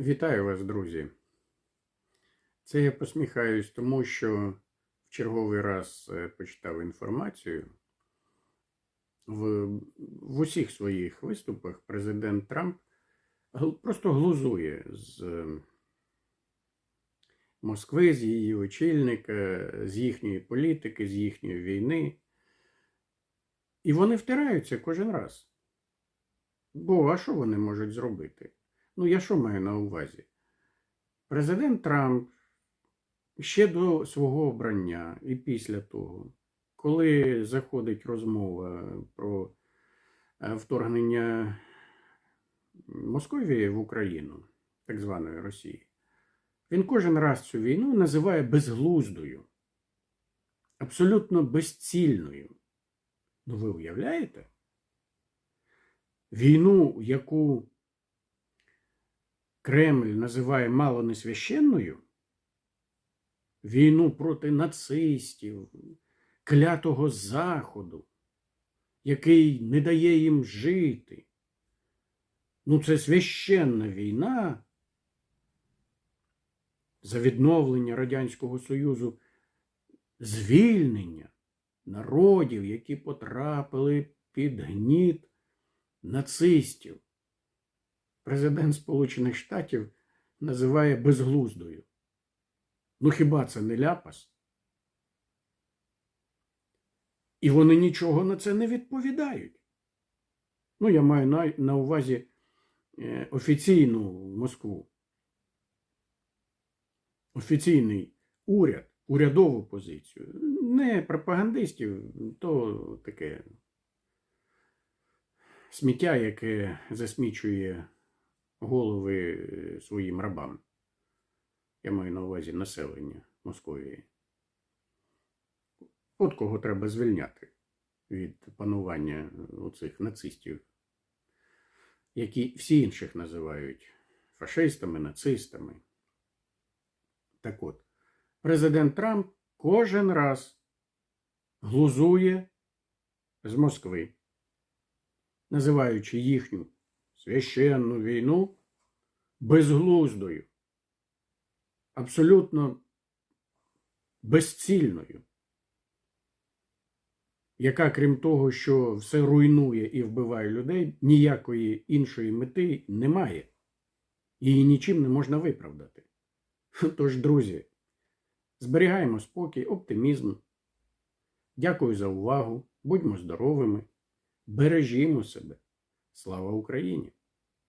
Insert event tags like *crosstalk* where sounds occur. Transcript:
Вітаю вас, друзі. Це я посміхаюсь, тому що в черговий раз е, почитав інформацію. В, в усіх своїх виступах президент Трамп просто глузує з е, Москви, з її очільника, з їхньої політики, з їхньої війни. І вони втираються кожен раз. Бо а що вони можуть зробити? Ну, я що маю на увазі? Президент Трамп ще до свого обрання і після того, коли заходить розмова про е, вторгнення Московії в Україну, так званої Росії, він кожен раз цю війну називає безглуздою, абсолютно безцільною. Ну, ви уявляєте? Війну, яку Кремль називає мало не священною, війну проти нацистів, клятого Заходу, який не дає їм жити. Ну, це священна війна за відновлення Радянського Союзу, звільнення народів, які потрапили під гніт нацистів президент Сполучених Штатів називає безглуздою. Ну хіба це не ляпас? І вони нічого на це не відповідають. Ну, я маю на, на увазі е, офіційну Москву. Офіційний уряд, урядову позицію. Не пропагандистів, то таке сміття, яке засмічує голови е, своїм рабам. Я маю на увазі населення Московії. От кого треба звільняти від панування оцих нацистів, які всі інших називають фашистами, нацистами. Так от, президент Трамп кожен раз глузує з Москви, називаючи їхню священну війну безглуздою, абсолютно безцільною, яка, крім того, що все руйнує і вбиває людей, ніякої іншої мети не має. Її нічим не можна виправдати. *laughs* Тож, друзі, зберігаємо спокій, оптимізм. Дякую за увагу. Будьмо здоровими, бережімо себе. Слава Україні!